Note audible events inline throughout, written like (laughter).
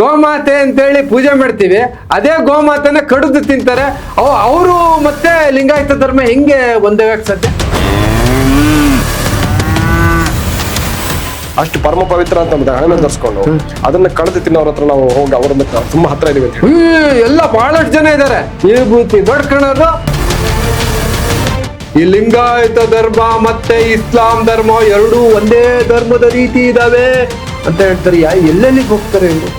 ಗೋಮಾತೆ ಅಂತೇಳಿ ಪೂಜೆ ಮಾಡ್ತೀವಿ. ಅದೇ ಗೋಮಾತೆನ ಕಡಿದು ತಿಂತಾರೆ. ಅವ್ ಅವರು ಮತ್ತೆ ಲಿಂಗಾಯತ ಧರ್ಮ ಹೆಂಗೆ ಒಂದೇ ಸಾಧ್ಯ? ಅಷ್ಟು ಪರಮ ಪವಿತ್ರ ಅಂತ ಒಂದು ಹಣ ಧರಿಸ್ಕೊಂಡು ಅದನ್ನ ಕಳೆದು ತಿನ್ನೋರ ಹತ್ರ ನಾವು ಹೋಗಿ ಅವ್ರ ಮತ್ತೆ ತುಂಬಾ ಹತ್ರ ಇದೀವಿ ಅಂತ ಹೇಳಿ. ಎಲ್ಲ ಬಹಳಷ್ಟು ಜನ ಇದ್ದಾರೆ ವಿಭೂತಿ ಬಡ್ಕಣರು ಈ ಲಿಂಗಾಯತ ಧರ್ಮ ಮತ್ತೆ ಇಸ್ಲಾಂ ಧರ್ಮ ಎರಡೂ ಒಂದೇ ಧರ್ಮದ ರೀತಿ ಇದಾವೆ. ಅಂತ ಹೇಳ್ತಾರೆ ಯಾ ಎಲ್ಲೆಲ್ಲಿಗೆ ಹೋಗ್ತಾರೆ ಇವರು?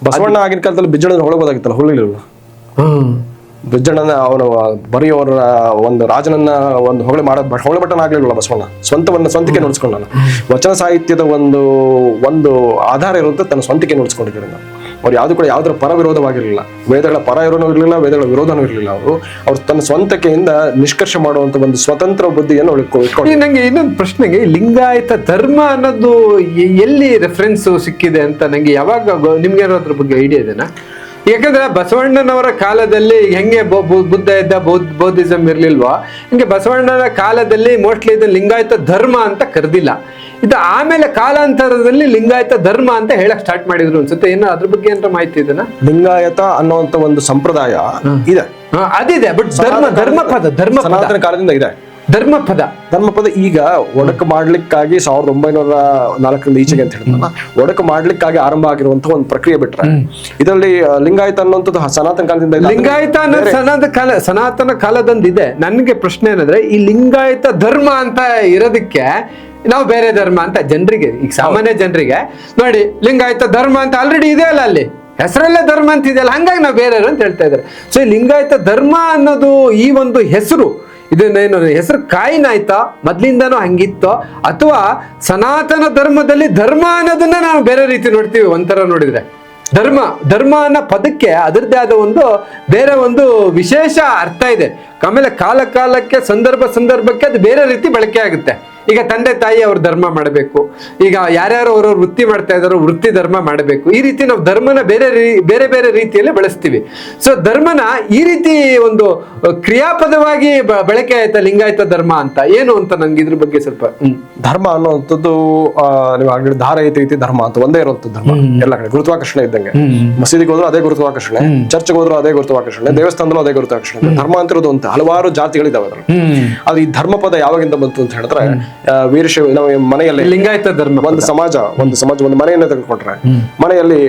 ಬಸವಣ್ಣ ಆಗಿನ ಕಾಲದಲ್ಲಿ ಬಿಜ್ಜಳನ ಹೊಳಗೋದಾಗಿತ್ತಲ್ಲ ಹುಳಿಲಿಲ್ಲ ಬಿಜ್ಜಣ್ಣನ ಅವನು ಬರೆಯೋರ ಒಂದು ರಾಜನನ್ನ ಒಂದು ಹೊಗಳೆ ಮಾಡ ಹೊಳೆ ಬಟ್ಟನ ಆಗ್ಲಿಲ್ಲ ಬಸವಣ್ಣ? ಸ್ವಂತವನ್ನ ಸ್ವಂತಿಕೆ ನೋಡಿಸ್ಕೊಂಡ ವಚನ ಸಾಹಿತ್ಯದ ಒಂದು ಒಂದು ಆಧಾರ ಇರುತ್ತೆ ತನ್ನ ಸ್ವಂತಿಕೆ ನೋಡಿಸ್ಕೊಂಡಿದ್ದರಿಂದ ಅವ್ರು ಯಾವ್ದು ಕೂಡ ಯಾವ್ದ್ರ ಪರ ವಿರೋಧವಾಗಿರಲಿಲ್ಲ. ವೇದಗಳ ಪರ ಇರೋನೂ ಇರಲಿಲ್ಲ, ವೇದಗಳ ವಿರೋಧನೂ ಇರಲಿಲ್ಲ ಅವರು. ಅವ್ರು ತನ್ನ ಸ್ವಂತಕೆಯಿಂದ ನಿಷ್ಕರ್ಷ ಮಾಡುವಂತ ಒಂದು ಸ್ವತಂತ್ರ ಬುದ್ಧಿಯನ್ನು ನಂಗೆ ಇನ್ನೊಂದು ಪ್ರಶ್ನೆಗೆ, ಲಿಂಗಾಯತ ಧರ್ಮ ಅನ್ನೋದು ಎಲ್ಲಿ ರೆಫರೆನ್ಸ್ ಸಿಕ್ಕಿದೆ ಅಂತ ನಂಗೆ ಯಾವಾಗ ನಿಮ್ಗೆ ಅದ್ರ ಬಗ್ಗೆ ಐಡಿಯಾ ಇದೆನಾ? ಯಾಕಂದ್ರೆ ಬಸವಣ್ಣನವರ ಕಾಲದಲ್ಲಿ ಹೆಂಗೆ ಬುದ್ಧ ಇದ್ದ ಬೌದ್ಧ ಬೌದ್ಧಿಸಂ ಇರ್ಲಿಲ್ವಾ ಹಿಂಗೆ ಬಸವಣ್ಣನ ಕಾಲದಲ್ಲಿ ಮೋಸ್ಟ್ಲಿ ಇದು ಲಿಂಗಾಯತ ಧರ್ಮ ಅಂತ ಕರೆದಿಲ್ಲ. ಇದು ಆಮೇಲೆ ಕಾಲಾಂತರದಲ್ಲಿ ಲಿಂಗಾಯತ ಧರ್ಮ ಅಂತ ಹೇಳಕ್ ಸ್ಟಾರ್ಟ್ ಮಾಡಿದ್ರು ಅನ್ಸುತ್ತೆ. ಏನೋ ಅದ್ರ ಬಗ್ಗೆ ಏನಾರ ಮಾಹಿತಿ ಇದನ್ನ ಲಿಂಗಾಯತ ಅನ್ನುವಂತ ಒಂದು ಸಂಪ್ರದಾಯ ಇದೆ. ಅದಿದೆ ಬಟ್ ಧರ್ಮ ಧರ್ಮ ಪದ ಧರ್ಮ ಸನಾತನ ಕಾಲದಿಂದ ಇದೆ. ಧರ್ಮ ಪದ ಧರ್ಮಪದ ಈಗ ಒಡಕು ಮಾಡ್ಲಿಕ್ಕಾಗಿ ಸಾವಿರದ ಒಂಬೈನೂರ ನಾಲ್ಕರಿಂದ ಈಚೆಗೆ ಅಂತ ಹೇಳಿದ್ನಲ್ಲ ಒಡಕು ಮಾಡ್ಲಿಕ್ಕಾಗಿ ಆರಂಭ ಆಗಿರುವಂತಹ ಒಂದು ಪ್ರಕ್ರಿಯೆ ಬಿಟ್ರೆ ಇದರಲ್ಲಿ ಲಿಂಗಾಯತ ಅನ್ನುವಂಥದ್ದು ಸನಾತನ ಕಾಲದಿಂದ ಲಿಂಗಾಯತ ಅನ್ನೋದು ಸನಾತನ ಕಾಲ ಸನಾತನ ಕಾಲದಂದಿದೆ. ನನಗೆ ಪ್ರಶ್ನೆ ಏನಂದ್ರೆ ಈ ಲಿಂಗಾಯತ ಧರ್ಮ ಅಂತ ಇರೋದಕ್ಕೆ ನಾವು ಬೇರೆ ಧರ್ಮ ಅಂತ ಜನರಿಗೆ ಈಗ ಸಾಮಾನ್ಯ ಜನರಿಗೆ ನೋಡಿ ಲಿಂಗಾಯತ ಧರ್ಮ ಅಂತ ಆಲ್ರೆಡಿ ಇದೆ ಅಲ್ಲ ಅಲ್ಲಿ. ಹೆಸರಲ್ಲೇ ಧರ್ಮ ಅಂತ ಇದೆಯಲ್ಲ ಹಂಗಾಗಿ ನಾವು ಬೇರೆ ಅಂತ ಹೇಳ್ತಾ ಇದ್ದಾರೆ. ಸೊ ಈ ಲಿಂಗಾಯತ ಧರ್ಮ ಅನ್ನೋದು ಈ ಒಂದು ಹೆಸರು ಇದನ್ನೇನು ಹೆಸರು ಕಾಯಿನಾಯ್ತಾ ಮೊದ್ಲಿಂದನೂ ಹಂಗಿತ್ತೋ. ಅಥವಾ ಸನಾತನ ಧರ್ಮದಲ್ಲಿ ಧರ್ಮ ಅನ್ನೋದನ್ನ ನಾವು ಬೇರೆ ರೀತಿ ನೋಡ್ತೀವಿ, ಒಂಥರ ನೋಡಿದ್ರೆ. ಧರ್ಮ ಧರ್ಮ ಅನ್ನೋ ಪದಕ್ಕೆ ಅದರದ್ದೇ ಆದ ಒಂದು ಬೇರೆ ಒಂದು ವಿಶೇಷ ಅರ್ಥ ಇದೆ. ಆಮೇಲೆ ಕಾಲ ಕಾಲಕ್ಕೆ ಸಂದರ್ಭ ಸಂದರ್ಭಕ್ಕೆ ಅದು ಬೇರೆ ರೀತಿ ಬಳಕೆ ಆಗುತ್ತೆ. ಈಗ ತಂದೆ ತಾಯಿ ಅವ್ರ ಧರ್ಮ ಮಾಡಬೇಕು. ಈಗ ಯಾರ್ಯಾರು ಅವ್ರವ್ರ ವೃತ್ತಿ ಮಾಡ್ತಾ ಇದಾರೋ ವೃತ್ತಿ ಧರ್ಮ ಮಾಡಬೇಕು. ಈ ರೀತಿ ನಾವು ಧರ್ಮನ ಬೇರೆ ಬೇರೆ ಬೇರೆ ರೀತಿಯಲ್ಲಿ ಬಳಸ್ತೀವಿ. ಸೊ ಧರ್ಮನ ಈ ರೀತಿ ಒಂದು ಕ್ರಿಯಾಪದವಾಗಿ ಬಳಕೆ ಆಯ್ತಾ ಲಿಂಗಾಯತ ಧರ್ಮ ಅಂತ? ಏನು ಅಂತ ನಂಗೆ ಇದ್ರ ಬಗ್ಗೆ ಸ್ವಲ್ಪ ಧರ್ಮ ಅನ್ನುವಂಥದ್ದು ನೀವು ಆಗಲಿ ಧಾರ ಐತಿ ಧರ್ಮ ಅಂತ ಒಂದೇ ಇರುವಂತ ಧರ್ಮ. ಎಲ್ಲ ಕಡೆ ಗುರುತ್ವಾಕರ್ಷಣೆ ಇದ್ದಂಗೆ. ಮಸೀದಿಗೆ ಹೋದ್ರು ಅದೇ ಗುರುತ್ವಾಕರ್ಷಣೆ ಚರ್ಚ್ಗೆ ಹೋದ್ರು ಅದೇ ಗುರುತ್ವಾಕರ್ಷಣೆ ದೇವಸ್ಥಾನದಲ್ಲೂ ಅದೇ ಗುರುತ್ವಾಕರ್ಷಣೆ. ಧರ್ಮ ಅಂತಿರೋದು ಅಂತ ಹಲವಾರು ಜಾತಿಗಳಿದಾವೆ ಅದ್ರಲ್ಲಿ. ಅದು ಈ ಧರ್ಮ ಪದ ಯಾವಾಗಿಂದ ಬಂತು ಅಂತ ಹೇಳಿದ್ರೆ ವೀರಶೈವ ನಮ್ಮ ಮನೆಯಲ್ಲಿ ಲಿಂಗಾಯತ ಧರ್ಮ ಒಂದು ಸಮಾಜ ಒಂದು ಸಮಾಜ ಒಂದು ಮನೆಯನ್ನ ತೆಗೆದುಕೊಂಡ್ರೆ ಮನೆಯಲ್ಲಿ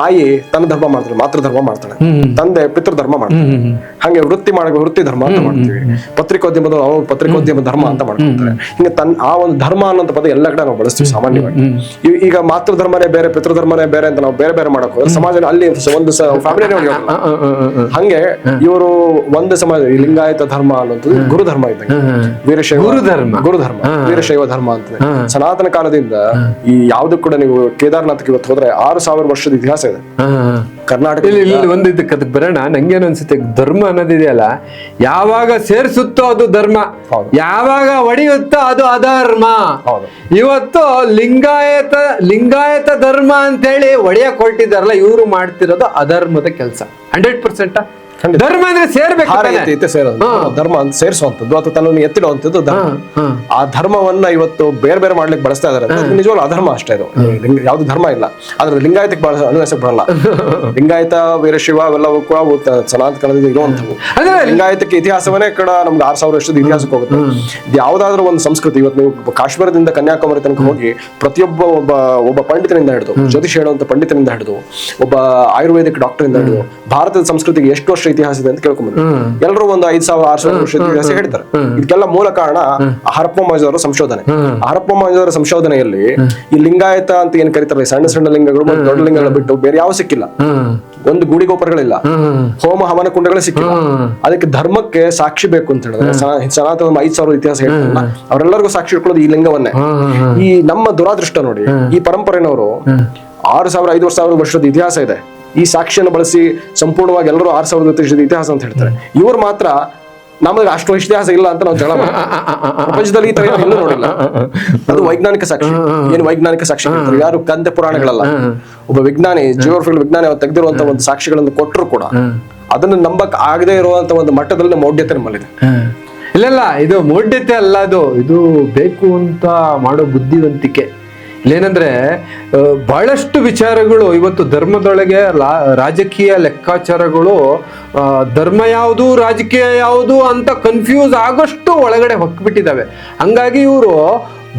ತಾಯಿ ತನ್ನ ಧರ್ಮ ಮಾಡ್ತಾಳೆ ಮಾತೃ ಧರ್ಮ ಮಾಡ್ತಾಳೆ. ತಂದೆ ಪಿತೃ ಧರ್ಮ ಮಾಡ್ತಾಳೆ. ಹಂಗೆ ವೃತ್ತಿ ಮಾಡ ವೃತ್ತಿ ಧರ್ಮ ಅಂತ ಮಾಡ್ತೀವಿ. ಪತ್ರಿಕೋದ್ಯಮದ ಅವ್ರು ಪತ್ರಿಕೋದ್ಯಮ ಧರ್ಮ ಅಂತ ಮಾಡ್ಕೊಳ್ತಾರೆ. ಹಿಂಗೆ ತನ್ನ ಆ ಒಂದು ಧರ್ಮ ಅನ್ನೋಂಥ ಪದ ಎಲ್ಲ ಕಡೆ ನಾವು ಬಳಸ್ತೀವಿ ಸಾಮಾನ್ಯವಾಗಿ. ಈಗ ಮಾತೃ ಧರ್ಮನೇ ಬೇರೆ ಪಿತೃ ಧರ್ಮನೇ ಬೇರೆ ಅಂತ ನಾವು ಬೇರೆ ಬೇರೆ ಮಾಡಕ್ ಹೋದ್ರೆ ಸಮಾಜ ಅಲ್ಲಿ ಒಂದು ಫ್ಯಾಮಿಲಿ ಹಂಗೆ ಇವರು ಒಂದು ಸಮಾಜ ಲಿಂಗಾಯತ ಧರ್ಮ ಅನ್ನೋದು ಗುರು ಧರ್ಮ ಇದ್ದಂಗೆ. ವೀರಶೈವ ಗುರು ಧರ್ಮ. ಗುರು ಧರ್ಮ ವೀರಶೈವ ಧರ್ಮ ಅಂತ. ಸನಾತನ ಕಾಲದಿಂದ ಈ ಯಾವ್ದು ಕೂಡ ನೀವು ಕೇದಾರ್ನಾಥಕ್ಕೆ ಇವತ್ತು ಹೋದ್ರೆ ಆರು ಸಾವಿರ ವರ್ಷದ ಇತಿಹಾಸ ಇದೆ ಕರ್ನಾಟಕ ಇಲ್ಲಿ ಇಲ್ಲಿ ಒಂದು ಇದಕ್ಕೆ ಅದಕ್ಕೆ ಬರೋಣ. ನಂಗೇನು ಅನ್ಸುತ್ತೆ ಧರ್ಮ ಅನ್ನೋದಿದೆಯಲ್ಲ ಯಾವಾಗ ಸೇರಿಸುತ್ತೋ ಅದು ಧರ್ಮ. ಯಾವಾಗ ಒಡೆಯುತ್ತೋ ಅದು ಅಧರ್ಮ. ಇವತ್ತು ಲಿಂಗಾಯತ ಲಿಂಗಾಯತ ಧರ್ಮ ಅಂತೇಳಿ ಒಡೆಯಕ್ ಹೊರಟಿದಾರಲ್ಲ ಇವರು ಮಾಡ್ತಿರೋದು ಅಧರ್ಮದ ಕೆಲಸ. Hundred percent. ಧರ್ಮ ಅಂದ್ರೆ ಸೇರ್ಬೇಕು ಧರ್ಮ ಅಂತ ಸೇರಿಸುವಂತದ್ದು ಅಥವಾ ತನ್ನನ್ನು ಎತ್ತಿಡುವಂತದ್ದು ಧರ್ಮ. ಆ ಧರ್ಮವನ್ನ ಇವತ್ತು ಬೇರೆ ಬೇರೆ ಮಾಡ್ಲಿಕ್ಕೆ ಬಳಸ್ತಾ ಇದಾರೆ. ನಿಜವಾಗ್ಲೂ ಅಧರ್ಮ ಅಷ್ಟೇ ಇದು. ಯಾವ್ದು ಧರ್ಮ ಇಲ್ಲ. ಆದ್ರೆ ಲಿಂಗಾಯತಕ್ಕೆ ಬಳಸ ಅನ್ವಯಿಸಕ್ ಬರಲ್ಲ. (laughs) ಲಿಂಗಾಯತ ವೀರಶಿವ ಅವೆಲ್ಲವೂ ಕೂಡ ಸನಾತನ ಕಾಲದಿಂದ ಇರುವಂತವು ಲಿಂಗಾಯತಕ್ಕೆ ಇತಿಹಾಸವನ್ನೇ ಕೂಡ ನಮ್ಗೆ ಆರ್ ಸಾವಿರ ವರ್ಷದ ಇತಿಹಾಸಕ್ಕೆ ಹೋಗುತ್ತೆ. ಯಾವ್ದಾದ್ರು ಒಂದು ಸಂಸ್ಕೃತಿ ಇವತ್ತು ನೀವು ಕಾಶ್ಮೀರದಿಂದ ಕನ್ಯಾಕುಮಾರಿ ತನಕ ಹೋಗಿ ಪ್ರತಿಯೊಬ್ಬ ಒಬ್ಬ ಒಬ್ಬ ಪಂಡಿತನಿಂದ ಹಿಡಿದು ಜ್ಯೋತಿಷ ಹೇಳುವಂತ ಪಂಡಿತನಿಂದ ಹಿಡಿದು ಒಬ್ಬ ಆಯುರ್ವೇದಿಕ್ ಡಾಕ್ಟರ್ ಇಂದ ಹಿಡಿದು ಭಾರತದ ಸಂಸ್ಕೃತಿಗೆ ಎಷ್ಟು ವರ್ಷ ಇತಿಹಾಸ ಇದೆ ಅಂತ ಎಲ್ಲರೂ ಒಂದು ಐದ್ ಸಾವಿರ ಆರು ಸಾವಿರ ವರ್ಷದ ಇತಿಹಾಸ ಹೇಳ್ತಾರೆ. ಇದಕ್ಕೆಲ್ಲ ಮೂಲ ಕಾರಣ ಹರಪ್ಪ ಮಹಜವರ ಸಂಶೋಧನೆ. ಹರಪ್ಪ ಮಹಜವರ ಸಂಶೋಧನೆಯಲ್ಲಿ ಈ ಲಿಂಗಾಯತ ಅಂತ ಏನ್ ಕರೀತಾರೆ ಸಣ್ಣ ಸಣ್ಣ ಲಿಂಗಗಳು ಮತ್ತು ದೊಡ್ಡ ಲಿಂಗಗಳು ಬಿಟ್ಟು ಬೇರೆ ಯಾವ ಸಿಕ್ಕಿಲ್ಲ. ಒಂದು ಗುಡಿ ಗೋಪುರಗಳಿಲ್ಲ. ಹ್ಮ್. ಹವನ ಕುಂಡಗಳೇ ಸಿಕ್ಕಿಲ್ಲ. ಅದಕ್ಕೆ ಧರ್ಮಕ್ಕೆ ಸಾಕ್ಷಿ ಬೇಕು ಅಂತ ಹೇಳಿದ್ರೆ ಸನಾ- ಸನಾತನ ಐದ್ ಸಾವಿರ ಇತಿಹಾಸ ಹೇಳ್ತಾರಲ್ಲ ಅವರೆಲ್ಲರಿಗೂ ಸಾಕ್ಷಿ ಇಟ್ಕೊಳ್ಳೋದು ಈ ಲಿಂಗವನ್ನೇ. ಈ ನಮ್ಮ ದುರಾದೃಷ್ಟ ನೋಡಿ ಈ ಪರಂಪರೆನವರು ಆರು ಸಾವಿರ ಐದು ಸಾವಿರ ವರ್ಷದ ಇತಿಹಾಸ ಇದೆ. ಈ ಸಾಕ್ಷಿಯನ್ನು ಬಳಸಿ ಸಂಪೂರ್ಣವಾಗಿ ಎಲ್ಲರೂ ಆರು ಸಾವಿರದ ವರ್ಷದ ಇತಿಹಾಸ ಅಂತ ಹೇಳ್ತಾರೆ. ಇವರು ಮಾತ್ರ ನಮಗೆ ಅಷ್ಟು ಇತಿಹಾಸ ಇಲ್ಲ ಅಂತ ನಾವು ಜಗಳ. ಪ್ರಪಂಚದಲ್ಲಿ ನೋಡಿಲ್ಲ. ಅದು ವೈಜ್ಞಾನಿಕ ಸಾಕ್ಷಿ. ಏನು ವೈಜ್ಞಾನಿಕ ಸಾಕ್ಷಿ ಯಾರು ಕಂದೆ ಪುರಾಣಗಳಲ್ಲ. ಒಬ್ಬ ವಿಜ್ಞಾನಿ, ಜಿಯೋಗ್ರಫಿಕಲ್ ವಿಜ್ಞಾನಿ ಅವ್ರು ತೆಗೆದಿರುವಂತ ಒಂದು ಸಾಕ್ಷಿಗಳನ್ನು ಕೊಟ್ಟರು ಕೂಡ ಅದನ್ನು ನಂಬಕ್ ಆಗದೆ ಇರುವಂತ ಒಂದು ಮಟ್ಟದಲ್ಲಿ ಮೌಢ್ಯತೆ ನಮ್ಮಲ್ಲಿದೆ. ಇಲ್ಲ ಇದು ಮೌಢ್ಯತೆ ಅಲ್ಲ ಅದು. ಇದು ಬೇಕು ಅಂತ ಮಾಡೋ ಬುದ್ಧಿವಂತಿಕೆ. ಆ, ಬಹಳಷ್ಟು ವಿಚಾರಗಳು ಇವತ್ತು ಧರ್ಮದೊಳಗೆ ರಾಜಕೀಯ ಲೆಕ್ಕಾಚಾರಗಳು ಧರ್ಮ ಯಾವುದು ರಾಜಕೀಯ ಯಾವುದು ಅಂತ ಕನ್ಫ್ಯೂಸ್ ಆಗೋಷ್ಟು ಒಳಗಡೆ ಹೊಕ್ಬಿಟ್ಟಿದ್ದಾವೆ ಹಂಗಾಗಿ ಇವರು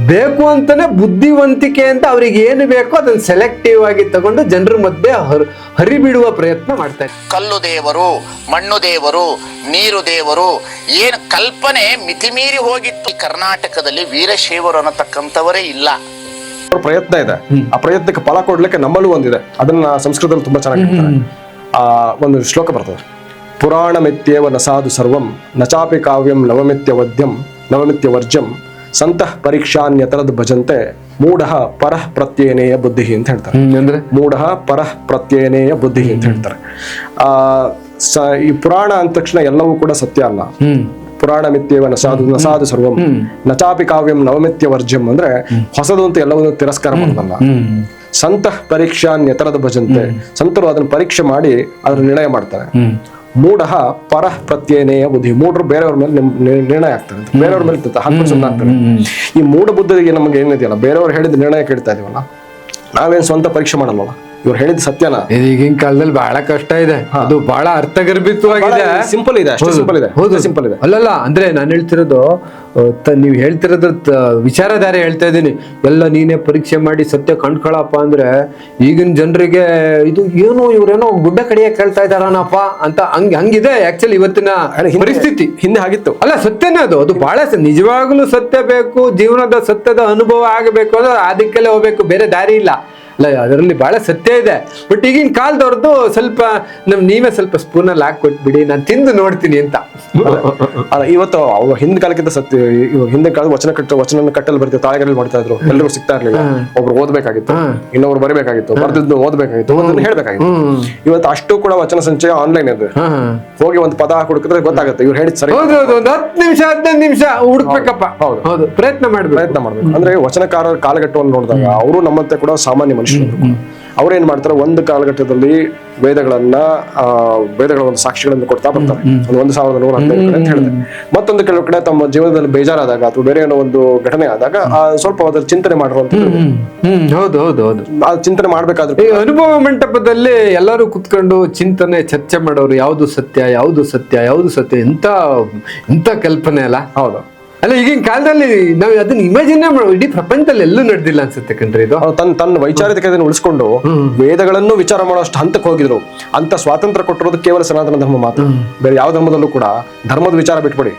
ಬೇಕು ಅಂತಾನೆ ಬುದ್ಧಿವಂತಿಕೆ ಅಂತ ಅವ್ರಿಗೆ ಏನು ಬೇಕೋ ಅದನ್ನ ಸೆಲೆಕ್ಟಿವ್ ಆಗಿ ತಗೊಂಡು ಜನರ ಮಧ್ಯೆ ಹರ್ ಹರಿಬಿಡುವ ಪ್ರಯತ್ನ ಮಾಡ್ತಾರೆ ಕಲ್ಲು ದೇವರು ಮಣ್ಣು ದೇವರು ನೀರು ದೇವರು ಏನು ಕಲ್ಪನೆ ಮಿತಿಮೀರಿ ಹೋಗಿತ್ತು. ಕರ್ನಾಟಕದಲ್ಲಿ ವೀರಶೈವರು ಅನ್ನತಕ್ಕಂಥವರೇ ಇಲ್ಲ. ಪ್ರಯತ್ನ ಇದೆ. ಆ ಪ್ರಯತ್ನಕ್ಕೆ ಫಲ ಕೊಡ್ಲಿಕ್ಕೆ ನಮ್ಮಲ್ಲೂ ಒಂದಿದೆ. ಅದನ್ನ ಸಂಸ್ಕೃತದಲ್ಲಿ ತುಂಬಾ ಚೆನ್ನಾಗಿ. ಆ ಒಂದು ಶ್ಲೋಕ ಬರ್ತದೆ. ಪುರಾಣ ಮಿತ್ಯೇವ ಸರ್ವಂ ನಚಾಪಿ ಕಾವ್ಯಂ ನವಮಿತ್ಯ ವದ್ಯಂ ನವಮಿತ್ಯ ವರ್ಜಂ ಸಂತಃ ಪರೀಕ್ಷಾನ್ಯತರದ್ ಭಜಂತೆ ಮೂಢ ಪರಃ ಪ್ರತ್ಯೇನೇಯ ಬುದ್ಧಿ ಅಂತ ಹೇಳ್ತಾರೆ. ಅಂದ್ರೆ? ಮೂಢ ಪರಃ ಪ್ರತ್ಯೇನೇಯ ಬುದ್ಧಿ ಅಂತ ಹೇಳ್ತಾರೆ. ಆ ಈ ಪುರಾಣ ಅಂದ ತಕ್ಷಣ ಎಲ್ಲವೂ ಕೂಡ ಸತ್ಯ ಅಲ್ಲ. ಹ್ಮ್ ಪುರಾಣ ಮಿತ್ಯವ ನ ಸಾಧು ನ ಸಾಧು ಸರ್ವಂ ನಚಾಪಿ ಕಾವ್ಯಂ ನವಮಿತ್ಯ ವರ್ಜ್ಯಂ ಅಂದ್ರೆ ಹೊಸದು ಅಂತ ಎಲ್ಲವನ್ನೂ ತಿರಸ್ಕಾರ ಮಾಡೋದಲ್ಲ. ಸಂತ ಪರೀಕ್ಷಾ ನೆತರದ ಭಜಂತೆ. ಸಂತರು ಅದನ್ನ ಪರೀಕ್ಷೆ ಮಾಡಿ ಅದ್ರ ನಿರ್ಣಯ ಮಾಡ್ತಾರೆ. ಮೂಢ ಪರ ಪ್ರತ್ಯೇನೆಯ ಬುದ್ಧಿ. ಮೂಢರು ಬೇರೆಯವ್ರ ಮೇಲೆ ನಿರ್ಣಯ ಆಗ್ತಾರೆ ಅಂತ. ಬೇರೆಯವ್ರ ಮೇಲೆ ಆಗ್ತಾರೆ ಈ ಮೂಢ ಬುದ್ಧಿಗೆ ನಮಗೆ ಏನಿದೆಯಲ್ಲ ಬೇರೆಯವ್ರು ಹೇಳಿದ ನಿರ್ಣಯ ಕೇಳ್ತಾ ಇದೀವಲ್ಲ ನಾವೇನ್ ಸ್ವಂತ ಪರೀಕ್ಷೆ ಮಾಡಲ್ವಲ್ಲ ಇವ್ರು ಹೇಳಿದ ಸತ್ಯನ. ಇದು ಈಗಿನ ಕಾಲದಲ್ಲಿ ಬಹಳ ಕಷ್ಟ ಇದೆ. ಅದು ಬಹಳ ಅರ್ಥಗರ್ಭಿತವಾಗಿದೆ. ಸಿಂಪಲ್ ಇದೆ ಅಷ್ಟೇ ಸಿಂಪಲ್ ಇದೆ ಹೌದು. ಸಿಂಪಲ್ ಇದೆ. ಅಲ್ಲಲ್ಲ ಅಂದ್ರೆ ನಾನು ಹೇಳ್ತಿರೋದು ನೀವು ಹೇಳ್ತಿರೋದ್ರ ವಿಚಾರಧಾರೆ ಹೇಳ್ತಾ ಇದ್ದೀನಿ. ಎಲ್ಲ ನೀನೇ ಪರೀಕ್ಷೆ ಮಾಡಿ ಸತ್ಯ ಕಂಡ್ಕೊಳಪ್ಪ ಅಂದ್ರೆ ಈಗಿನ ಜನರಿಗೆ ಇದು ಏನು ಇವ್ರೇನೋ ಗುಡ್ಡ ಕಡಿಯ ಕೇಳ್ತಾ ಇದಾರನಪ್ಪ ಅಂತ ಹಂಗ್ ಹಂಗಿದೆ ಆಕ್ಚುಲಿ ಇವತ್ತಿನ ಪರಿಸ್ಥಿತಿ. ಹಿಂದೆ ಆಗಿತ್ತು. ಅಲ್ಲ ಸತ್ಯನೇ ಅದು. ಅದು ಬಹಳ ನಿಜವಾಗ್ಲೂ ಸತ್ಯ ಬೇಕು ಜೀವನದ ಸತ್ಯದ ಅನುಭವ ಆಗಬೇಕು ಅಂದ್ರೆ ಅದಕ್ಕೆಲ್ಲ ಹೋಗ್ಬೇಕು. ಬೇರೆ ದಾರಿ ಇಲ್ಲ. ಅಲ್ಲ ಅದರಲ್ಲಿ ಬಹಳ ಸತ್ಯ ಇದೆ. ಬಟ್ ಈಗಿನ ಕಾಲದವ್ರದ್ದು ಸ್ವಲ್ಪ ನಮ್ ನೀವೇ ಸ್ವಲ್ಪ ಸ್ಪೂನಲ್ಲಿ ಹಾಕ್ಕೊಟ್ಬಿಡಿ ನಾನು ತಿಂದು ನೋಡ್ತೀನಿ ಅಂತ. ಅಲ್ಲ ಇವತ್ತು ಅವ್ರು ಹಿಂದ್ ಕಾಲಕ್ಕಿಂತ ಸತ್ಯ ಇವಾಗ ಹಿಂದಿನ ಕಾಲದ ವಚನ ಕಟ್ಟ ವಚನ ಕಟ್ಟಲ್ಲಿ ಬರ್ತಿದ್ರು ತಾಳೆಗರಲ್ಲಿ ಮಾಡ್ತಾ ಇದ್ರು. ಎಲ್ಲರೂ ಸಿಗ್ತಾ ಇರ್ಲಿಲ್ಲ. ಒಬ್ರು ಓದ್ಬೇಕಾಗಿತ್ತು. ಇನ್ನೊಬ್ರು ಬರಬೇಕಾಗಿತ್ತು. ಬರ್ದಿದ್ದು ಓದ್ಬೇಕಾಗಿತ್ತು. ಒಂದನ್ನು ಹೇಳ್ಬೇಕಾಗಿತ್ತು. ಇವತ್ತು ಅಷ್ಟು ಕೂಡ ವಚನ ಸಂಚಯ ಆನ್ಲೈನ್ ಇದೆ. ಹಾ. ಹೋಗಿ ಒಂದು ಪದ ಹುಡುಕಿದ್ರೆ ಗೊತ್ತಾಗುತ್ತೆ. ಇವ್ರು ಹೇಳಿದ್ ಸರಿ. ಹೌದು ಹೌದು. ಒಂದು ಹತ್ತು ನಿಮಿಷ ಹದಿನೈದು ನಿಮಿಷ ಹುಡುಕ್ಬೇಕಪ್ಪ. ಹೌದು. ಹೌದು. ಪ್ರಯತ್ನ ಮಾಡ್ಬೇಕು. ಪ್ರಯತ್ನ ಮಾಡ್ಬೇಕು. ಅಂದ್ರೆ ವಚನಕಾರರ ಕಾಲಘಟ್ಟವನ್ನು ನೋಡಿದಾಗ ಅವರು ನಮ್ಮಂತೆ ಕೂಡ ಸಾಮಾನ್ಯ ಮನುಷ್ಯರು ಅವ್ರೇನ್ ಮಾಡ್ತಾರೆ? ಒಂದು ಕಾಲಘಟ್ಟದಲ್ಲಿ ವೇದಗಳನ್ನ ಆ ವೇದಗಳ ಒಂದು ಸಾಕ್ಷಿಗಳನ್ನು ಕೊಡ್ತಾ ಬರ್ತಾರೆ. ಒಂದು ಒಂದು ಸಾವಿರದ ನೂರ ಹದಿನೈದು ಕಡೆ ಅಂತ ಹೇಳಿದೆ. ಮತ್ತೊಂದು ಕೆಲವು ಕಡೆ ತಮ್ಮ ಜೀವನದಲ್ಲಿ ಬೇಜಾರಾದಾಗ ಅಥವಾ ಬೇರೆ ಏನೋ ಒಂದು ಘಟನೆ ಆದಾಗ ಆ ಸ್ವಲ್ಪ ಅದ್ರ ಚಿಂತನೆ ಮಾಡುವಂತ ಹೌದು ಹೌದು ಹೌದು. ಆ ಚಿಂತನೆ ಮಾಡ್ಬೇಕಾದ್ರೆ ಈ ಅನುಭವ ಮಂಟಪದಲ್ಲಿ ಎಲ್ಲರೂ ಕುತ್ಕೊಂಡು ಚಿಂತನೆ ಚರ್ಚೆ ಮಾಡೋರು ಯಾವುದು ಸತ್ಯ ಯಾವುದು ಸತ್ಯ ಯಾವುದು ಸತ್ಯ ಇಂತ ಇಂತ ಕಲ್ಪನೆ ಅಲ್ಲ? ಹೌದು. ಅಲ್ಲ ಈಗಿನ ಕಾಲದಲ್ಲಿ ನಾವು ಅದನ್ನ ಇಮ್ಯಾಜಿನ್ ಮಾಡೋ ಇಡೀ ಪ್ರಪಂಚದಲ್ಲಿ ಎಲ್ಲೂ ನಡೆದಿಲ್ಲ ಅನ್ಸುತ್ತೆ ಕಣ್ರಿ ಇದು. ತನ್ನ ತನ್ನ ವೈಚಾರಿಕತೆಯನ್ನು ಉಳಿಸ್ಕೊಂಡು ವೇದಗಳನ್ನು ವಿಚಾರ ಮಾಡೋಷ್ಟು ಹಂತಕ್ಕೆ ಹೋಗಿದ್ರು. ಅಂತ ಸ್ವಾತಂತ್ರ್ಯ ಕೊಟ್ಟಿರೋದು ಕೇವಲ ಸನಾತನ ಧರ್ಮ ಮಾತ್ರ. ಬೇರೆ ಯಾವ ಧರ್ಮದಲ್ಲೂ ಕೂಡ ಧರ್ಮದ ವಿಚಾರ ಬಿಟ್ಬಿಡಿ.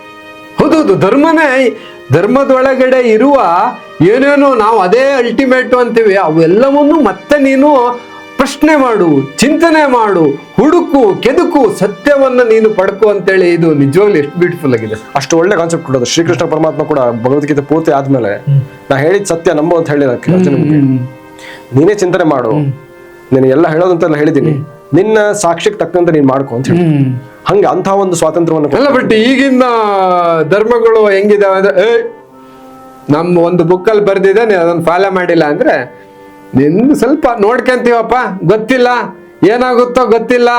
ಹೌದು ಧರ್ಮನೇ ಧರ್ಮದೊಳಗಡೆ ಇರುವ ಏನೇನೋ ನಾವು ಅದೇ ಅಲ್ಟಿಮೇಟ್ ಅಂತೀವಿ ಅವೆಲ್ಲವನ್ನು ಮತ್ತೆ ನೀನು ಪ್ರಶ್ನೆ ಮಾಡು ಚಿಂತನೆ ಮಾಡು ಹುಡುಕು ಕೆದುಕು ಸತ್ಯವನ್ನ ನೀನು ಪಡ್ಕು ಅಂತೇಳಿ ಇದು ನಿಜವಾಗ್ಲೂ ಎಷ್ಟು ಬ್ಯೂಟಿಫುಲ್ ಆಗಿದೆ. ಅಷ್ಟು ಒಳ್ಳೆ ಕಾನ್ಸೆಪ್ಟ್ ಕೊಡೋದು. ಶ್ರೀಕೃಷ್ಣ ಪರಮಾತ್ಮ ಕೂಡ ಭಗವದ್ಗೀತೆ ಪೂರ್ತಿ ಆದ್ಮೇಲೆ ನಾ ಹೇಳಿದ ಸತ್ಯ ನಂಬು ಅಂತ ಹೇಳಿ ನೀನೇ ಚಿಂತನೆ ಮಾಡು. ನೀನು ಎಲ್ಲ ಹೇಳೋದಂತೆಲ್ಲ ಹೇಳಿದ್ದೀನಿ. ನಿನ್ನ ಸಾಕ್ಷಿಗೆ ತಕ್ಕಂತೆ ನೀನ್ ಮಾಡ್ಕೊ ಅಂತ ಹೇಳಿ ಹಂಗೆ ಅಂತ ಒಂದು ಸ್ವಾತಂತ್ರ್ಯವನ್ನು ಅಲ್ಲ ಬಟ್ ಈಗಿನ ಧರ್ಮಗಳು ಹೆಂಗಿದಾವೆ ಅಂದ್ರೆ ನಮ್ಮ ಒಂದು ಬುಕ್ಕಲ್ಲಿ ಬರ್ದಿದೆ ನೀನು ಅದನ್ನ ಫಾಲೋ ಮಾಡಿಲ್ಲ ಅಂದ್ರೆ ನಿನ್ನ ಸ್ವಲ್ಪ ನೋಡ್ಕೊಂತೀವಪ್ಪ ಗೊತ್ತಿಲ್ಲ. ಏನಾಗುತ್ತೋ ಗೊತ್ತಿಲ್ಲ.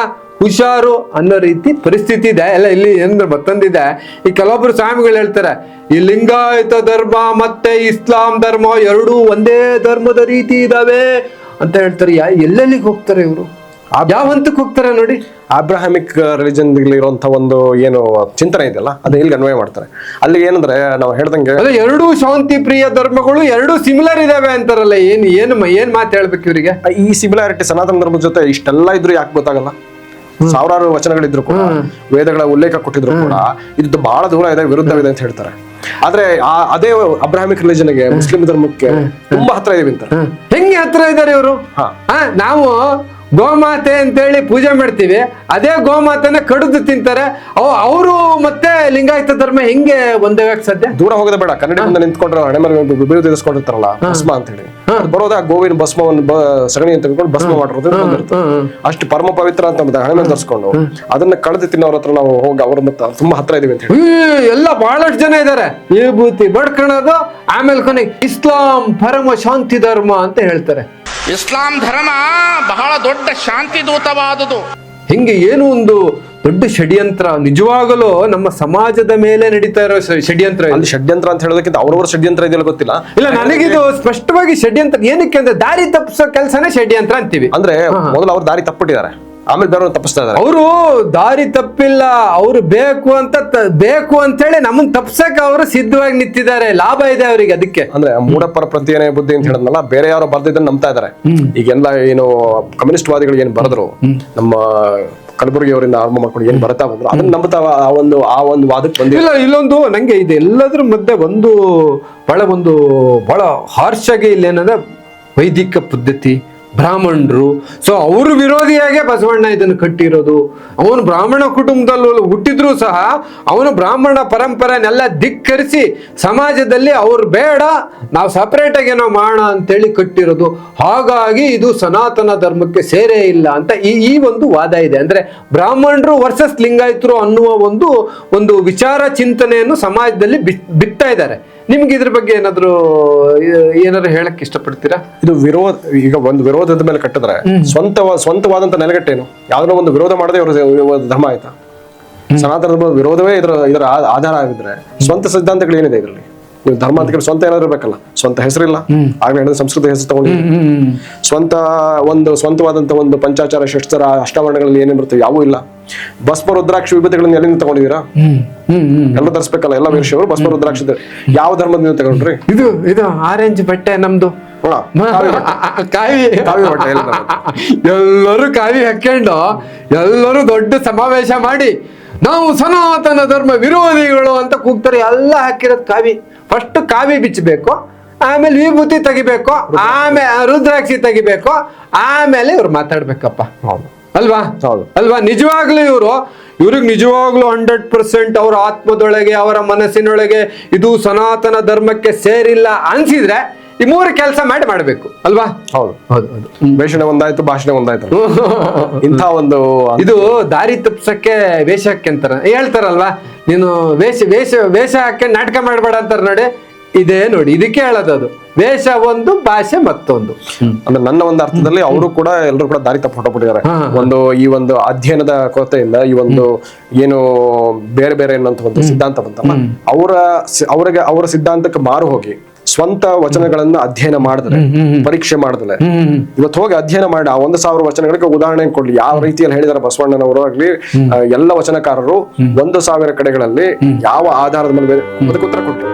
ಹುಷಾರು ಅನ್ನೋ ರೀತಿ ಪರಿಸ್ಥಿತಿ ಇದೆ. ಎಲ್ಲ ಇಲ್ಲಿ ಏನು ಮತ್ತೊಂದಿದೆ. ಈ ಕೆಲವೊಬ್ರು ಸ್ವಾಮಿಗಳು ಹೇಳ್ತಾರೆ, ಈ ಲಿಂಗಾಯತ ಧರ್ಮ ಮತ್ತೆ ಇಸ್ಲಾಂ ಧರ್ಮ ಎರಡೂ ಒಂದೇ ಧರ್ಮದ ರೀತಿ ಇದಾವೆ. ಅಂತ ಹೇಳ್ತಾರೆ. ಯಾ ಎಲ್ಲೆಲ್ಲಿಗೆ ಹೋಗ್ತಾರೆ ಇವರು? ಯಾವ ಹಂತಕ್ಕೆ ಹೋಗ್ತಾರೆ ನೋಡಿ. ಅಬ್ರಾಹಮಿಕ್ ರಿಲಿಜನ್ ಇರುವಂತ ಒಂದು ಏನು ಚಿಂತನೆ ಇದೆಯಲ್ಲ ಅದು ಇಲ್ಲಿ ಅನ್ವಯ ಮಾಡ್ತಾರೆ. ಅಲ್ಲಿ ಏನಂದ್ರೆ ನಾವು ಹೇಳ್ದಂಗೆ ಎರಡು ಎರಡೂ ಶಾಂತಿ ಪ್ರಿಯ ಧರ್ಮಗಳು ಎರಡು ಸಿಮಿಲರ್ ಇದಾವೆ ಅಂತಾರಲ್ಲ ಏನ್ ಏನ್ ಏನ್ ಮಾತು ಹೇಳ್ಬೇಕು ಇವರಿಗೆ? ಈ ಸಿಮಿಲಾರಿಟಿ ಸನಾತನ ಧರ್ಮದ ಜೊತೆ ಇಷ್ಟೆಲ್ಲ ಇದ್ರು ಯಾಕೆ ಗೊತ್ತಾಗಲ್ಲ? ಸಾವಿರಾರು ವಚನಗಳಿದ್ರು ಕೂಡ ವೇದಗಳ ಉಲ್ಲೇಖ ಕೊಟ್ಟಿದ್ರು ಕೂಡ ಇದು ಬಹಳ ದೂರ ಇದೆ ವಿರುದ್ಧವಿದೆ ಅಂತ ಹೇಳ್ತಾರೆ. ಆದ್ರೆ ಆ ಅದೇ ಅಬ್ರಾಹಮಿಕ್ ರಿಲಿಜನ್ಗೆ ಮುಸ್ಲಿಂ ಧರ್ಮಕ್ಕೆ ತುಂಬಾ ಹತ್ರ ಇದೀವಿ ಅಂತಾರೆ. ಹೆಂಗೆ ಹತ್ರ ಇದಾರೆ ಇವರು? ಹಾ. ನಾವು ಗೋಮಾತೆ ಅಂತೇಳಿ ಪೂಜೆ ಮಾಡ್ತೀವಿ. ಅದೇ ಗೋಮಾತೆನ ಕಡಿದು ತಿಂತಾರೆ. ಅವರು ಮತ್ತೆ ಲಿಂಗಾಯತ ಧರ್ಮ ಹೆಂಗೆ ಒಂದಾಗಕ್ಕೆ ಸಾಧ್ಯ? ದೂರ ಹೋಗದೆ ಬೇಡ. ಕನ್ನಡ ಮುಂದೆ ನಿಂತ್ಕೊಂಡ್ರೆ ಹಣೆ ಮೇಲೆ ಬಿರುದು ಎದುರಿಸ್ಕೊಂಡಿರ್ತಾರಲ್ಲ ಭಸ್ಮ ಅಂತ ಹೇಳಿ ಬರೋದ ಗೋವಿನ ಭಸ್ಮವನ್ನು ಸಗಣಿ ಅಂತ ತೆಗೆದುಕೊಂಡು ಭಸ್ಮ ಮಾಡಿರೋದು ಅಂತ. ಅಷ್ಟು ಪರಮ ಪವಿತ್ರ ಅಂತ ಹಣೆ ಮೇಲೆ ಧರಿಸ್ಕೊಂಡು ಅದನ್ನ ಕಳೆದು ತಿನ್ನೋರ ಹತ್ರ ನಾವು ಹೋಗಿ ಅವ್ರ ಮತ್ತೆ ತುಂಬಾ ಹತ್ರ ಇದೀವಿ ಅಂತ ಹೇಳಿ. ಎಲ್ಲ ಬಹಳಷ್ಟು ಜನ ಇದ್ದಾರೆ ವಿಭೂತಿ ಬಡ್ಕಣದು ಆಮೇಲೆ ಕೊನೆಗೆ ಇಸ್ಲಾಂ ಪರಮ ಶಾಂತಿ ಧರ್ಮ ಅಂತ ಹೇಳ್ತಾರೆ. ಇಸ್ಲಾಂ ಧರ್ಮ ಬಹಳ ದೊಡ್ಡ ಶಾಂತಿ ದೂತವಾದುದು ಹಿಂಗೆ ಏನು ಒಂದು ದೊಡ್ಡ ಷಡ್ಯಂತ್ರ? ನಿಜವಾಗಲೂ ನಮ್ಮ ಸಮಾಜದ ಮೇಲೆ ನಡೀತಾ ಇರೋ ಷಡ್ಯಂತ್ರ ಇದು. ಅಲ್ಲಿ ಷಡ್ಯಂತ್ರ ಅಂತ ಹೇಳೋದಕ್ಕಿಂತ ಅವ್ರವ್ರ ಷಡ್ಯಂತ್ರ ಇದೆಯಲ್ಲ ಗೊತ್ತಿಲ್ಲ? ಇಲ್ಲ ನನಗಿದು ಸ್ಪಷ್ಟವಾಗಿ ಷಡ್ಯಂತ್ರ ಏನಕ್ಕೆ ಅಂದ್ರೆ ದಾರಿ ತಪ್ಪಿಸೋ ಕೆಲಸನೇ ಷಡ್ಯಂತ್ರ ಅಂತೀವಿ. ಅಂದ್ರೆ ಮೊದಲು ಅವ್ರು ದಾರಿ ತಪ್ಪಿಟ್ಟಿದ್ದಾರೆ. ಆಮೇಲೆ ಬೇರೆಯವ್ರು ತಪ್ಪಿಸ್ತಾ ಇದ್ದಾರೆ ಅವರು ದಾರಿ ತಪ್ಪಿಲ್ಲ ಅವರು ಬೇಕು ಅಂತ ಬೇಕು ಅಂತ ಹೇಳಿ ನಮ್ಮನ್ ತಪ್ಸಕ್ ಅವರು ಸಿದ್ಧವಾಗಿ ನಿಂತಿದ್ದಾರೆ. ಲಾಭ ಇದೆ ಅವರಿಗೆ ಅದಕ್ಕೆ. ಅಂದ್ರೆ ಮೂಢಪರ ಪ್ರತಿ ಏನೇ ಬುದ್ಧಿ ಅಂತ ಹೇಳಿದ್ನಲ್ಲ ಬೇರೆ ಯಾರು ಬರ್ದಿದ್ದನ್ನ ನಂಬ್ತಾ ಇದಾರೆ. ಈಗೆಲ್ಲ ಏನು ಕಮ್ಯುನಿಸ್ಟ್ ವಾದಿಗಳು ಏನ್ ಬರೆದ್ರು ನಮ್ಮ ಕಲಬುರಗಿ ಅವರಿಂದ ಆರಂಭ ಮಾಡ್ಕೊಂಡು ಏನ್ ಬರ್ತಾ ಬಂದ್ರು ಅದನ್ನ ನಂಬ್ತಾ ಆ ಒಂದು ಆ ಒಂದು ವಾದಕ್ಕೆ ಬಂದಿಲ್ಲ. ಇಲ್ಲ ಇಲ್ಲೊಂದು ನಂಗೆ ಇದು ಎಲ್ಲದ್ರ ಮಧ್ಯೆ ಒಂದು ಬಹಳ ಒಂದು ಬಹಳ ಹಾರ್ಶ್ ಆಗಿ ಇಲ್ಲೇನಂದ್ರೆ ವೈದಿಕ ಪದ್ಧತಿ ಬ್ರಾಹ್ಮಣರು. ಸೊ ಅವ್ರ ವಿರೋಧಿಯಾಗೆ ಬಸವಣ್ಣ ಇದನ್ನು ಕಟ್ಟಿರೋದು. ಅವನು ಬ್ರಾಹ್ಮಣ ಕುಟುಂಬದಲ್ಲಿ ಹುಟ್ಟಿದ್ರು ಸಹ ಅವನು ಬ್ರಾಹ್ಮಣ ಪರಂಪರೆನೆಲ್ಲ ಧಿಕ್ಕರಿಸಿ ಸಮಾಜದಲ್ಲಿ ಅವ್ರು ಬೇಡ, ನಾವು ಸಪ್ರೇಟಾಗಿ ಏನೋ ಮಾಡೋಣ ಅಂತೇಳಿ ಕಟ್ಟಿರೋದು. ಹಾಗಾಗಿ ಇದು ಸನಾತನ ಧರ್ಮಕ್ಕೆ ಸೇರೇ ಇಲ್ಲ ಅಂತ ಈ ಈ ಒಂದು ವಾದ ಇದೆ. ಅಂದ್ರೆ ಬ್ರಾಹ್ಮಣರು ವರ್ಸಸ್ ಲಿಂಗಾಯಿತರು ಅನ್ನುವ ಒಂದು ಒಂದು ವಿಚಾರ ಚಿಂತನೆಯನ್ನು ಸಮಾಜದಲ್ಲಿ ಬಿತ್- ಬಿತ್ತಾ ಇದ್ದಾರೆ. ನಿಮ್ಗೆ ಇದ್ರ ಬಗ್ಗೆ ಏನಾದ್ರು ಏನಾದ್ರು ಹೇಳಕ್ ಇಷ್ಟಪಡ್ತೀರಾ? ಇದು ವಿರೋಧ ಈಗ ಒಂದು ವಿರೋಧದ ಮೇಲೆ ಕಟ್ಟಿದ್ರೆ ಸ್ವಂತ ಸ್ವಂತವಾದಂತ ನೆಲೆಗಟ್ಟೇನು? ಯಾವ್ದೋ ಒಂದು ವಿರೋಧ ಮಾಡದೆ ಇವರು ಧರ್ಮ ಆಯ್ತಾ? ಸನಾತನ ಧರ್ಮದ ವಿರೋಧವೇ ಇದರ ಇದರ ಆಧಾರ ಆಗಿದ್ರೆ ಸ್ವಂತ ಸಿದ್ಧಾಂತಗಳು ಏನಿದೆ ಇದರಲ್ಲಿ? ನೀವು ಧರ್ಮ ಅಂತ ಕೇಳಿ ಸ್ವಂತ ಏನಾದ್ರು ಇರ್ಬೇಕಲ್ಲ ಸ್ವಂತ ಹೆಸರಿಲ್ಲ. ಆಗ್ಲೇ ಹೇಳಿದ ಸಂಸ್ಕೃತ ಹೆಸರು ತಗೊಂಡಿ ಸ್ವಂತ ಒಂದು ಸ್ವಂತವಾದಂತ ಒಂದು ಪಂಚಾಚಾರ ಷಷ್ಠರ ಅಷ್ಟಾವರಣಗಳಲ್ಲಿ ಏನೇನು ಬರ್ತವೆ ಯಾವೂ ಇಲ್ಲ. ಭಸ್ಮ ರುದ್ರಾಕ್ಷ ವಿಭೂತಿಗಳನ್ನ ಎಲ್ಲಿಂದ ತಗೊಂಡಿದ್ದೀರಾ? ಎಲ್ಲ ತರಿಸ್ಬೇಕಲ್ಲ ಎಲ್ಲ ವೀರಶೈವರು ಭಸ್ಮ ರುದ್ರಾಕ್ಷ ಯಾವ ಧರ್ಮದಿಂದ ತಗೊಂಡ್ರಿ? ಇದು ಇದು ಆರೆಂಜ್ ಬಟ್ಟೆ ನಮ್ದು. ಕಾವಿ ಎಲ್ಲರೂ ಕಾವಿ ಹಾಕೊಂಡು ಎಲ್ಲರೂ ದೊಡ್ಡ ಸಮಾವೇಶ ಮಾಡಿ ನಾವು ಸನಾತನ ಧರ್ಮ ವಿರೋಧಿಗಳು ಅಂತ ಕೂಗ್ತಾರೆ ಎಲ್ಲ ಹಾಕಿರೋದು ಕಾವಿ ಫಸ್ಟ್ ಕಾವಿ ಬಿಚ್ಚಬೇಕು ಆಮೇಲೆ ವಿಭೂತಿ ತೆಗಿಬೇಕು ಆಮೇಲೆ ರುದ್ರಾಕ್ಷಿ ತೆಗಿಬೇಕು ಆಮೇಲೆ ಇವ್ರು ಮಾತಾಡ್ಬೇಕಪ್ಪ. ಹೌದು. ಅಲ್ವಾ? ಹೌದು. ಅಲ್ವಾ? ನಿಜವಾಗ್ಲೂ ಇವರು ಇವ್ರಿಗೆ ನಿಜವಾಗ್ಲೂ ಹಂಡ್ರೆಡ್ ಪರ್ಸೆಂಟ್ ಅವರ ಆತ್ಮದೊಳಗೆ ಅವರ ಮನಸ್ಸಿನೊಳಗೆ ಇದು ಸನಾತನ ಧರ್ಮಕ್ಕೆ ಸೇರಿಲ್ಲ ಅನ್ಸಿದ್ರೆ ಈ ಮೂರು ಕೆಲಸ ಮಾಡಿ ಮಾಡ್ಬೇಕು ಅಲ್ವಾ? ಹೌದು. ಹೌದು ಹೌದು. ವೇಷಣೆ ಒಂದಾಯ್ತು ಭಾಷಣ ಒಂದಾಯ್ತು (laughs) ಇಂಥ ಒಂದು ಇದು ದಾರಿ ತಪ್ಸಕ್ಕೆ ವೇಷ ಹಾಕ್ಯಂತಾರ. ಹೇಳ್ತಾರಲ್ವಾ? ನೀನು ವೇಷ ವೇಷ ವೇಷ ಹಾಕ್ಯಂಡ್ ನಾಟಕ ಮಾಡಬೇಡ ಅಂತಾರೆ ನೋಡಿ. ಇದೇ ನೋಡಿ ಇದಕ್ಕೆ ಹೇಳೋದು ಅದು. ವೇಷ ಒಂದು ಭಾಷೆ ಮತ್ತೊಂದು. ಅಂದ್ರೆ ನನ್ನ ಒಂದು ಅರ್ಥದಲ್ಲಿ ಅವರು ಕೂಡ ಎಲ್ಲರೂ ಕೂಡ ದಾರಿ ತಪ್ಪು ಹೊರಟುಬಿಟ್ಟಿದ್ದಾರೆ ಒಂದು ಈ ಒಂದು ಅಧ್ಯಯನದ ಕೊರತೆಯಿಂದ ಈ ಒಂದು ಏನು ಬೇರೆ ಬೇರೆ ಅನ್ನುವಂತ ಒಂದು ಸಿದ್ಧಾಂತ ಬಂತಲ್ಲ ಅವರ ಅವರಿಗೆ ಅವರ ಸಿದ್ಧಾಂತಕ್ಕೆ ಮಾರು ಹೋಗಿ ಸ್ವಂತ ವಚನಗಳನ್ನ ಅಧ್ಯಯನ ಮಾಡಿದ್ರೆ ಪರೀಕ್ಷೆ ಮಾಡಿದ್ರೆ. ಇವತ್ತು ಹೋಗಿ ಅಧ್ಯಯನ ಮಾಡಿ ಆ ಒಂದು ಸಾವಿರ ವಚನಗಳಿಗೆ ಉದಾಹರಣೆ ಕೊಡ್ಲಿ. ಯಾವ ರೀತಿಯಲ್ಲಿ ಹೇಳಿದಾರೆ ಬಸವಣ್ಣನವರು ಆಗ್ಲಿ ಎಲ್ಲ ವಚನಕಾರರು ಒಂದು ಸಾವಿರ ಕಡೆಗಳಲ್ಲಿ ಯಾವ ಆಧಾರದ ಮೇಲೆ ಅದಕ್ಕೆ ಉತ್ತರ ಕೊಟ್ಟರು